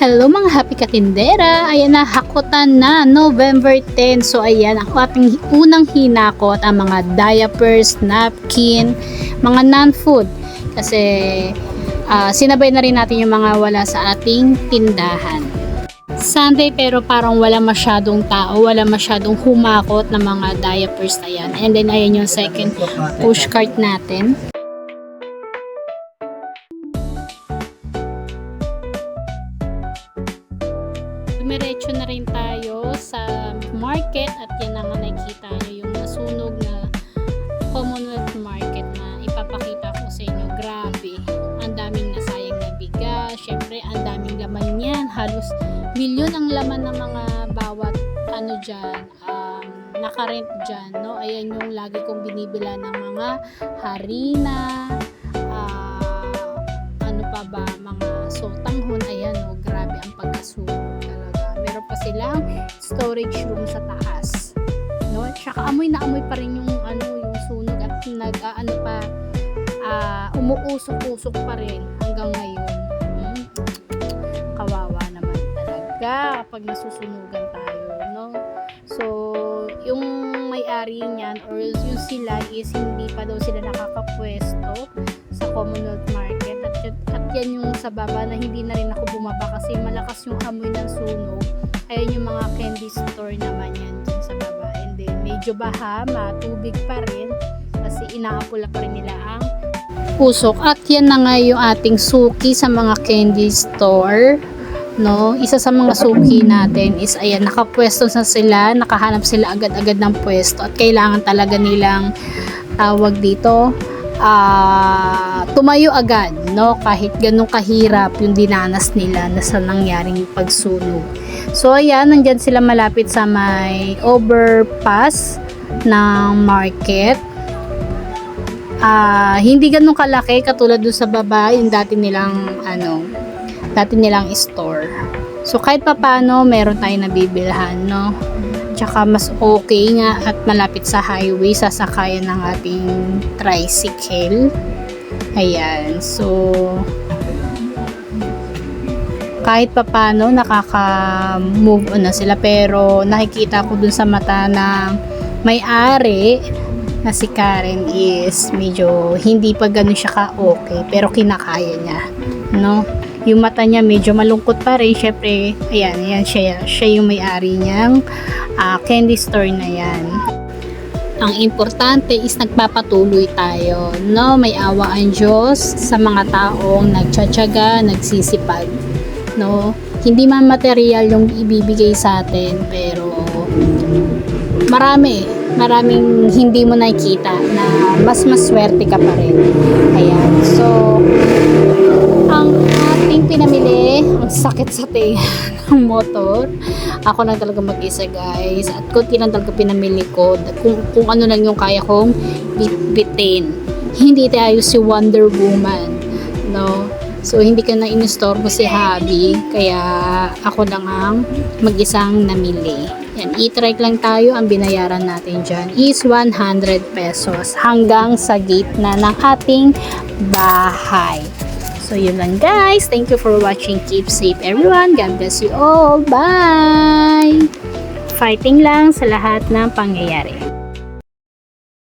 Hello mga happy katindera! Ayan na, hakutan na, November 10. So ayan, ang ating unang hinakot ang mga diapers, napkin, mga non-food. Kasi ah, sinabay na rin natin yung mga wala sa ating tindahan. Sunday pero parang wala masyadong tao, wala masyadong humakot na mga diapers na yan. And then ayan yung second push cart natin. Dumiretso na rin tayo sa market at yan na nga nakikita nyo yung nasunog na Commonwealth Market na ipapakita ko sa inyo. Grabe, ang daming nasayang na bigas. Syempre, ang daming laman yan. Halos milyon ang laman ng mga bawat ano dyan, um, nakarent dyan. No? Ayan yung lagi kong binibila ng mga harina, ah, ano pa ba, mga sotanghon. Ayan, oh, grabe ang pagkasunog silang storage room sa taas. No? Tsaka amoy na amoy pa rin yung ano, yung sunog at nag ah, ano pa ah, umuusok-usok pa rin hanggang ngayon. Hmm? Kawawa naman talaga kapag nasusunugan tayo, no? So, yung may-ari niyan or yung sila is hindi pa daw sila nakakapwesto sa Commonwealth Market at, at yan yung sa baba na hindi na rin ako bumaba kasi malakas yung amoy ng sunog ayun yung mga candy store naman yan dyan sa baba. And then medyo baha, matubig pa rin. Kasi inaapula pa rin nila ang usok. At yan na nga yung ating suki sa mga candy store no? Isa sa mga suki natin is ayan nakapwesto na sila. Nakahanap sila agad-agad ng pwesto. At kailangan talaga nilang tawag dito ah tumayo agad no? Kahit ganun kahirap yung dinanas nila na sa nangyaring pagsunog. So ayan nandyan sila malapit sa may overpass ng market. Ah hindi ganun kalaki katulad dun sa baba yung dati nilang ano dati nilang store. So kahit papano meron tayong nabibilhan no? Tsaka mas okay nga at malapit sa highway sasakayan ng ating tricycle ayan so kahit papano nakaka-move on na sila pero nakikita ko dun sa mata ng may-ari na si Karen is medyo hindi pa ganun siya ka-okay pero kinakaya niya no? Yung mata niya medyo malungkot pa rin syempre ayan, ayan siya, siya yung may-ari niyang ah, candy store na yan ang importante is nagpapatuloy tayo no? May awa ang Diyos sa mga taong nagtsatsaga nagsisipag no? Hindi man material yung ibibigay sa atin pero marami maraming hindi mo nakikita na mas maswerte ka pa rin. Ayan. So ang ating pinamili ang sakit sa tinga ng motor ako lang talaga mag-isa guys at kunti lang talaga pinamili ko kung, kung ano lang yung kaya kong bit-bitin hindi tayo si Wonder Woman no So, hindi ka na inistorbo si Habi. Kaya, ako lang ang mag-isang namili. Yan, e-trike lang tayo. Ang binayaran natin dyan is 100 pesos hanggang sa gate na ng ating bahay. So, yun lang guys. Thank you for watching. Keep safe everyone. God bless you all. Bye! Fighting lang sa lahat ng pangyayari.